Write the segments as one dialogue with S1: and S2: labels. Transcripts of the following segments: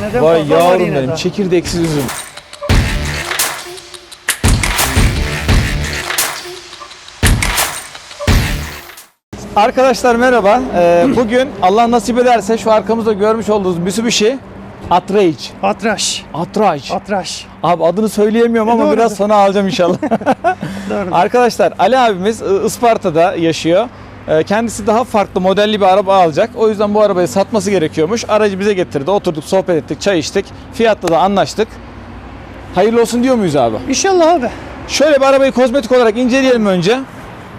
S1: seneden
S2: Vay
S1: fazla var
S2: yavrum
S1: yine
S2: benim
S1: daha.
S2: çekirdeksiz üzüm. Arkadaşlar merhaba. Ee, bugün Allah nasip ederse şu arkamızda görmüş olduğunuz Mitsubishi Outrage.
S1: Atraş.
S2: Outrage.
S1: Atraş.
S2: Abi adını söyleyemiyorum
S1: E,
S2: ama
S1: doğru.
S2: biraz sonra alacağım inşallah.
S1: Doğru.
S2: Arkadaşlar Ali abimiz ı, Isparta'da yaşıyor. Ee, Kendisi daha farklı modelli bir araba alacak. O yüzden bu arabayı satması gerekiyormuş. Aracı bize getirdi. Oturduk, sohbet ettik, çay içtik. Fiyatta da anlaştık. Hayırlı olsun diyor muyuz abi?
S1: İnşallah abi.
S2: Şöyle bir arabayı kozmetik olarak inceleyelim önce.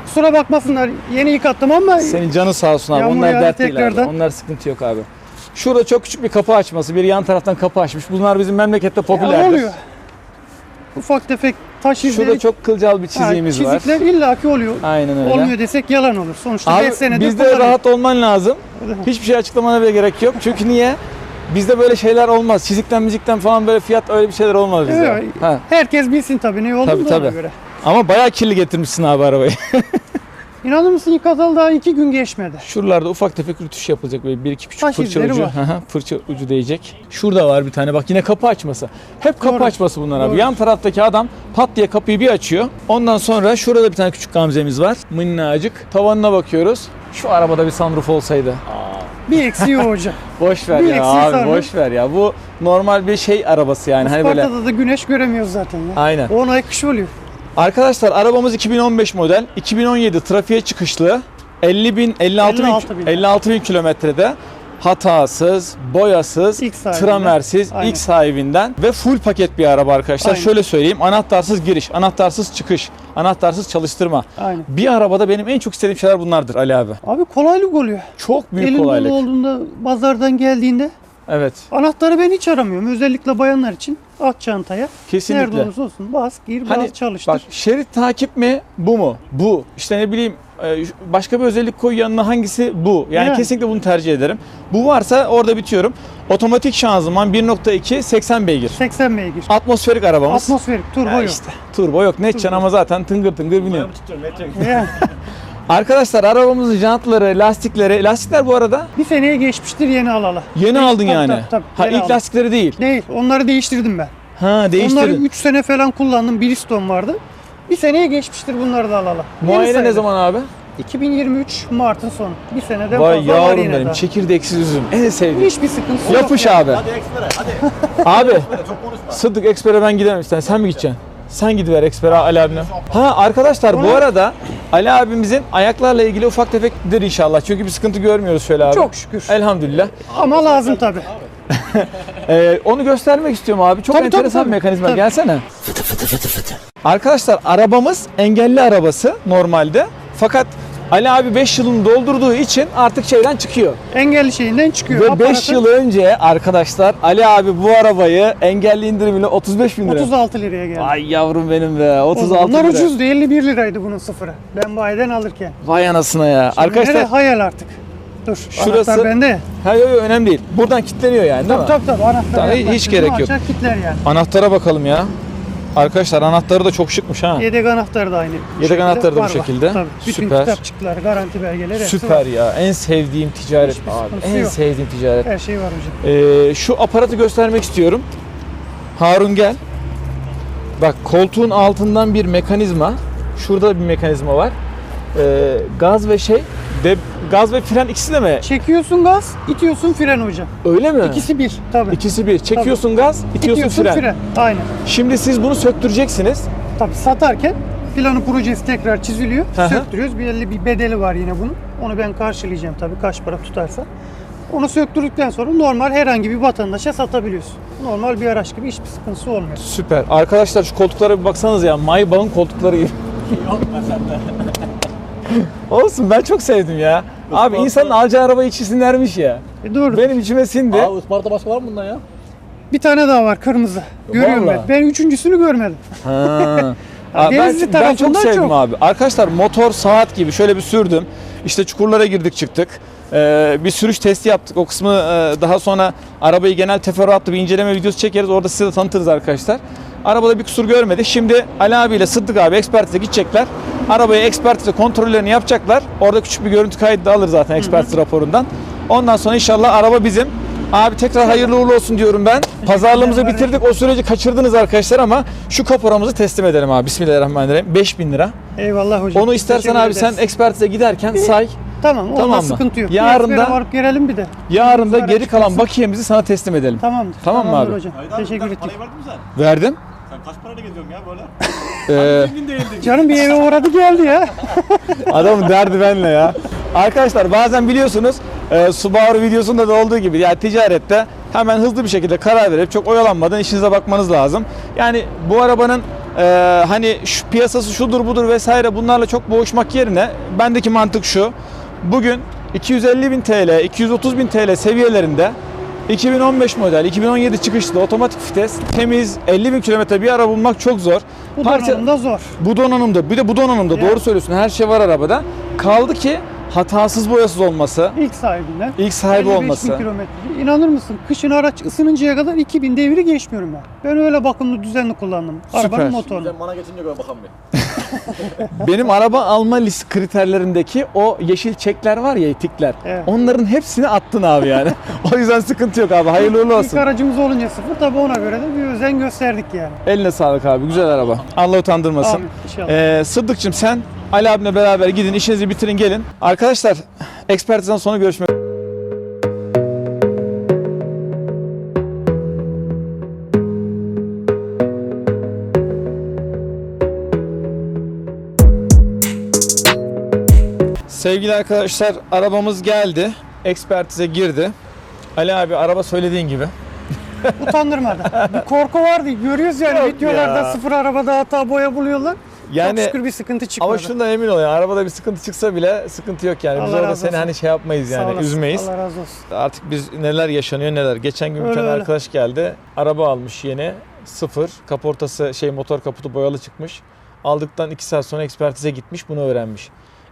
S1: Kusura bakmasınlar. Yeni yıkattım ama
S2: Senin canı sağ olsun abi.
S1: Yağmur
S2: Onlar
S1: yağdı
S2: dert değil abi.
S1: tekrardan.
S2: Onlar sıkıntı yok abi. Şurada çok küçük bir kapı açması. Bir yan taraftan kapı açmış. Bunlar bizim memlekette
S1: ya
S2: popülerdir.
S1: oluyor. Ufak tefek taş izleri.
S2: Şurada çok kılcal bir
S1: ha,
S2: çiziğimiz var.
S1: çizikler illaki oluyor.
S2: Aynen öyle.
S1: Olmuyor desek yalan olur. Sonuçta 5
S2: Abi
S1: senedir
S2: bizde rahat olman lazım. Hiçbir şey açıklamana bile gerek yok. Çünkü niye? Bizde böyle şeyler olmaz. Çizikten müzikten falan böyle fiyat öyle bir şeyler olmaz bizde.
S1: Evet.
S2: Ha.
S1: Herkes bilsin tabii ne olduğunu
S2: Tabii, tabii.
S1: göre.
S2: Ama bayağı kirli getirmişsin abi arabayı.
S1: İnanır mısın yıkatalı daha 2 gün geçmedi.
S2: Şuralarda ufak tefek rütüş yapılacak böyle bir iki küçük
S1: Taş
S2: fırça ucu.
S1: var.
S2: Fırça ucu değecek. Şurada var bir tane bak yine kapı açması. Hep kapı
S1: Doğru.
S2: açması bunlar abi.
S1: Doğru.
S2: Yan taraftaki adam pat diye kapıyı bir açıyor. Ondan sonra şurada bir tane küçük gamzemiz var. Minnacık. Tavanına bakıyoruz. Şu arabada bir sunroof olsaydı.
S1: Bir eksiği o hocam.
S2: Boş ver
S1: Bir
S2: ya abi
S1: sunroof.
S2: boş ver ya. Bu normal bir şey arabası yani. Hani böyle
S1: Isparta'da da güneş göremiyoruz zaten ya.
S2: Aynen.
S1: 10 ay kış oluyor.
S2: Arkadaşlar arabamız 2015 model. 2017 trafiğe çıkışlı. 50 bin, 56 bin,
S1: 56 bin.
S2: 56 bin kilometrede hatasız, boyasız,
S1: İlk
S2: tramersiz,
S1: Aynen.
S2: ilk sahibinden ve full paket bir araba arkadaşlar.
S1: Aynen.
S2: Şöyle söyleyeyim. Anahtarsız giriş, anahtarsız çıkış, anahtarsız çalıştırma.
S1: Aynen.
S2: Bir arabada benim en çok istediğim şeyler bunlardır Ali abi.
S1: Abi kolaylık oluyor.
S2: Çok büyük
S1: Elin
S2: kolaylık.
S1: dolu olduğunda pazardan geldiğinde
S2: Evet.
S1: anahtarı ben hiç aramıyorum. Özellikle bayanlar için at çantaya.
S2: Kesinlikle.
S1: Nerede olursa olsun bas, gir,
S2: Hani
S1: bas, çalıştır.
S2: Bak şerit takip mi? Bu mu? Bu. İşte ne bileyim e, başka bir özellik koy yanına hangisi bu? Yani
S1: Yani.
S2: kesinlikle bunu tercih ederim. Bu varsa orada bitiyorum. Otomatik şanzıman 1.2 80 beygir.
S1: 80 beygir.
S2: Atmosferik arabamız.
S1: Atmosferik, turbo
S2: Ya
S1: yok.
S2: işte. Turbo yok. Ne edeceksin ama zaten tıngır tıngır biniyor.
S1: Yani
S2: Arkadaşlar arabamızın jantları, lastikleri. Lastikler bu arada
S1: bir seneye geçmiştir yeni alalı.
S2: yeni aldın
S1: Tabii,
S2: yani.
S1: tabii, tabii,
S2: ha
S1: yeni
S2: ilk
S1: aldım.
S2: lastikleri değil.
S1: Değil, onları değiştirdim ben.
S2: Ha
S1: Onları
S2: değiştirdin.
S1: 3 sene falan kullandım. Bridgestone vardı. Bir seneye geçmiştir bunları da alalı. Yeni
S2: Muayene ne zaman abi?
S1: 2023 Mart'ın sonu. Bir seneden
S2: Vay
S1: fazla var
S2: yavrum
S1: yine
S2: benim.
S1: daha.
S2: Çekirdeksiz üzüm. En sevdiğim.
S1: Hiçbir sıkıntısı
S2: Yapış
S1: yok.
S2: abi. Abi. Sıddık Eksper'e ben giderim sen. Sen mi gideceksin? Sen gidiver Eksper'e Ali abine. Ha arkadaşlar bu arada Ali abimizin ayaklarla ilgili ufak tefektir inşallah. Çünkü bir sıkıntı görmüyoruz şöyle abi.
S1: Çok şükür.
S2: Elhamdülillah.
S1: Ama lazım tabii.
S2: Ee, onu göstermek istiyorum abi. Çok
S1: Tabii,
S2: enteresan
S1: tabii,
S2: mekanizma.
S1: tabii.
S2: Gelsene. Arkadaşlar arabamız engelli arabası normalde. Fakat Ali abi 5 yılını doldurduğu için artık şeyden çıkıyor.
S1: Engelli şeyinden çıkıyor.
S2: Ve 5
S1: Aparatı
S2: yıl önce arkadaşlar Ali abi bu arabayı engelli indirimle 35 bin lira.
S1: 36 liraya geldi.
S2: Ay yavrum benim be.
S1: O
S2: 36
S1: zamanlar
S2: lira.
S1: ucuzdu. 51 liraydı bunun sıfırı. Ben bayiden alırken.
S2: Vay anasına ya.
S1: Nereye
S2: Arkadaşlar
S1: hayal artık. Dur.
S2: Şurası-
S1: Anahtar bende.
S2: ha yok yok önemli değil. Buradan kilitleniyor yani değil mi?
S1: Tabii tabii tabii. Anahtar
S2: hiç
S1: yaklaştırdın
S2: gerek yok.
S1: Açar kitler yani.
S2: Anahtara bakalım ya. Arkadaşlar anahtarı da çok şıkmış ha.
S1: Yedek anahtarı da aynı.
S2: Yedek anahtarı da bu şekilde.
S1: Tabii. Bütün
S2: Süper.
S1: kitapçıklar, garanti belgeleri hepsi
S2: Süper
S1: var.
S2: ya. En sevdiğim ticaret
S1: Hiçbir
S2: abi.
S1: sıkıntısı
S2: En
S1: yok.
S2: sevdiğim ticaret.
S1: Her şey var hocam.
S2: Ee, şu aparatı göstermek istiyorum. Harun gel. Bak koltuğun altından bir mekanizma. Şurada bir mekanizma var. Ee, gaz ve şey. De, gaz ve fren ikisi de mi?
S1: Çekiyorsun gaz, itiyorsun fren hocam.
S2: Öyle mi?
S1: İkisi bir. Tabii.
S2: İkisi bir. Çekiyorsun gaz, itiyorsun,
S1: İtiyorsun
S2: fren.
S1: fren. Aynen.
S2: Şimdi siz bunu söktüreceksiniz.
S1: Tabii satarken planı projesi tekrar çiziliyor.
S2: Hı hı.
S1: Söktürüyoruz. Belli bir bedeli var yine bunun. Onu ben karşılayacağım tabii kaç para tutarsa. Onu söktürdükten sonra normal herhangi bir vatandaşa satabiliyorsun. Normal bir araç gibi hiçbir sıkıntısı olmuyor.
S2: Süper. Arkadaşlar şu koltuklara bir baksanız ya. Maybach'ın koltukları gibi. Olsun ben çok sevdim ya. Abi insanın alacağı araba içisinlermiş ya.
S1: E doğru.
S2: Benim içime sindi.
S3: Abi Isparta başka var mı bundan ya?
S1: Bir tane daha var kırmızı. Görüyorum
S2: Vallahi.
S1: ben. Ben üçüncüsünü görmedim.
S2: Ha. Abi ben,
S1: Denizli
S2: ben çok
S1: tarafından
S2: sevdim
S1: çok.
S2: abi. Arkadaşlar motor saat gibi şöyle bir sürdüm. İşte çukurlara girdik çıktık. Ee, bir sürüş testi yaptık. O kısmı e, daha sonra arabayı genel teferruatlı bir inceleme videosu çekeriz. Orada size de tanıtırız arkadaşlar. Arabada bir kusur görmedi. Şimdi Ali abiyle Sıddık abi ekspertize gidecekler. Arabayı ekspertize kontrollerini yapacaklar. Orada küçük bir görüntü kaydı da alır zaten ekspertiz raporundan. Ondan sonra inşallah araba bizim. Abi tekrar hayırlı uğurlu olsun diyorum ben. Pazarlığımızı bitirdik. O süreci kaçırdınız arkadaşlar ama şu kaporamızı teslim edelim abi. Bismillahirrahmanirrahim. 5000 lira.
S1: Eyvallah hocam.
S2: Onu istersen
S1: Teşekkür
S2: abi sen ekspertize giderken say.
S1: Tamam,
S2: Tamam mı?
S1: sıkıntı yok.
S2: Yarın da-
S1: varıp gelelim bir de.
S2: Yarın da
S1: Sonra
S2: geri kalan
S1: çıkarsın.
S2: bakiyemizi sana teslim edelim.
S1: Tamamdır.
S2: Tamam mı
S1: Tamamdır
S2: abi?
S1: hocam. Teşekkür ettik.
S3: Parayı verdin mi sen?
S2: Verdim.
S3: Sen kaç parayla geziyorsun ya böyle?
S2: Ee,
S3: Zengin değildin.
S1: Canım bir eve uğradı geldi ya.
S2: Adamın derdi benle ya. Arkadaşlar bazen biliyorsunuz e, Subaru videosunda da olduğu gibi yani ticarette hemen hızlı bir şekilde karar verip çok oyalanmadan işinize bakmanız lazım. Yani bu arabanın e, hani şu piyasası şudur budur vesaire bunlarla çok boğuşmak yerine bendeki mantık şu. Bugün 250 bin TL, 230 bin TL seviyelerinde 2015 model, 2017 çıkışlı otomatik vites, temiz 50 bin kilometre bir araba bulmak çok zor.
S1: Bu
S2: Parça-
S1: donanımda zor.
S2: bu donanımda bir de bu donanımda
S1: Ya.
S2: doğru söylüyorsun her şey var arabada. Kaldı ki hatasız boyasız olması,
S1: İlk sahibinden.
S2: ilk sahibi
S1: 55 bin
S2: olması.
S1: kilometre. İnanır mısın? Kışın araç ısınıncaya kadar 2000 devri geçmiyorum ben. Ben öyle bakımlı düzenli kullandım.
S2: Süper.
S1: Arabanın motorunu.
S3: Sen bana geçince gör bakalım bir.
S2: Benim araba alma list kriterlerimdeki o yeşil çekler var ya tikler.
S1: Evet.
S2: Onların hepsini attın abi yani. o yüzden sıkıntı yok abi. Hayırlı uğurlu
S1: İlk
S2: olsun.
S1: aracımız olunca sıfır tabi ona göre de bir özen gösterdik yani.
S2: Eline sağlık abi. Güzel araba. Allah utandırmasın.
S1: Amin inşallah.
S2: Ee, Sıddıkçım sen Ali abimle beraber gidin işinizi bitirin gelin. Arkadaşlar ekspertizden sonra görüşmek Sevgili arkadaşlar arabamız geldi. Ekspertize girdi. Ali abi araba söylediğin gibi.
S1: Utandırmadı. bir korku vardı. Görüyoruz yani
S2: Yok
S1: videolarda
S2: ya.
S1: sıfır arabada hata boya buluyorlar.
S2: Yani
S1: Çok şükür bir sıkıntı çıkmadı.
S2: Ama şundan emin ol yani arabada bir sıkıntı çıksa bile sıkıntı yok yani. Biz
S1: Allah
S2: orada
S1: razı
S2: seni
S1: olsun.
S2: hani şey yapmayız yani
S1: olasın.
S2: üzmeyiz.
S1: Allah razı olsun.
S2: Artık biz neler yaşanıyor neler. Geçen gün bir tane arkadaş geldi. Araba almış yeni. Sıfır. Kaportası şey motor kaputu boyalı çıkmış. Aldıktan 2 saat sonra ekspertize gitmiş bunu öğrenmiş.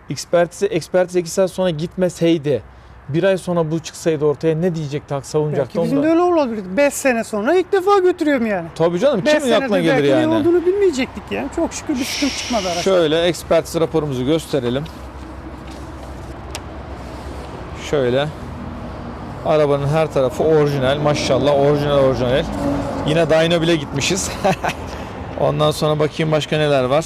S2: Ekspertize, ekspertize 2 saat sonra gitmeseydi bir ay sonra bu çıksaydı ortaya ne diyecekti hak savunacaktı
S1: Belki bizim de öyle olabilirdi. 5 sene sonra ilk defa götürüyorum yani.
S2: Tabii canım
S1: 5
S2: kimin aklına gelir
S1: belki ne
S2: yani.
S1: olduğunu bilmeyecektik yani. Çok şükür bir sıkıntı çıkmadı araçta.
S2: Şöyle ekspertiz raporumuzu gösterelim. Şöyle. Arabanın her tarafı orijinal. Maşallah orijinal orijinal. Yine dyno bile gitmişiz. Ondan sonra bakayım başka neler var.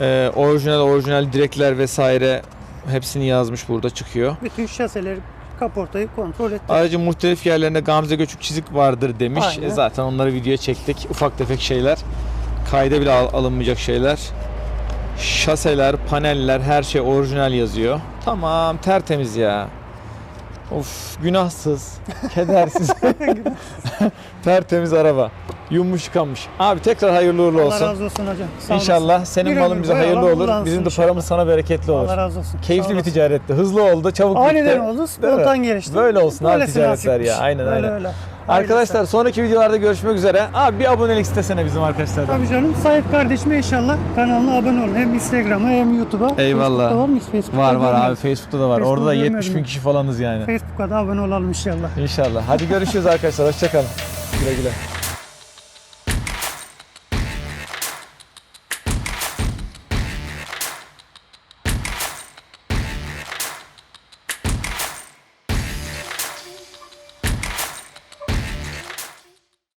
S2: Ee, orijinal orijinal direkler vesaire hepsini yazmış burada çıkıyor.
S1: Bütün şaseleri, kaportayı kontrol ettik.
S2: Aracın muhtelif yerlerinde gamze göçük çizik vardır demiş.
S1: Aynen.
S2: E, zaten onları videoya çektik. Ufak tefek şeyler. Kayda bile al- alınmayacak şeyler. Şaseler, paneller her şey orijinal yazıyor. Tamam tertemiz ya. Of günahsız, kedersiz. tertemiz araba. Yummuş yıkanmış. Abi tekrar hayırlı uğurlu
S1: Allah
S2: olsun.
S1: razı olsun hocam. Sağ
S2: İnşallah
S1: olasın.
S2: senin
S1: Bir
S2: malın bize hayırlı
S1: Allah
S2: olur. Bizim de
S1: inşallah.
S2: paramız sana bereketli olur.
S1: Allah razı olsun.
S2: Keyifli bir ticaretti. Hızlı oldu, çabuk
S1: Aniden
S2: bitti.
S1: oldu,
S2: Değil mi?
S1: spontan gelişti.
S2: Böyle olsun abi
S1: Böylesi
S2: ticaretler ya. Aynen
S1: öyle
S2: öyle.
S1: öyle.
S2: Arkadaşlar sonraki videolarda görüşmek üzere. Abi bir abonelik istesene bizim arkadaşlardan.
S1: Tabii canım Sait kardeşime inşallah kanalına abone olun. Hem Instagram'a hem YouTube'a.
S2: Eyvallah.
S1: Facebook'ta var mıyız? Facebook'ta
S2: Var var abi. Facebook'ta da var.
S1: Facebook'u
S2: Orada da 70
S1: görmedim
S2: bin kişi falanız yani.
S1: Facebook'a da abone olalım inşallah.
S2: İnşallah. Hadi görüşürüz arkadaşlar. Hoşçakalın. Güle güle.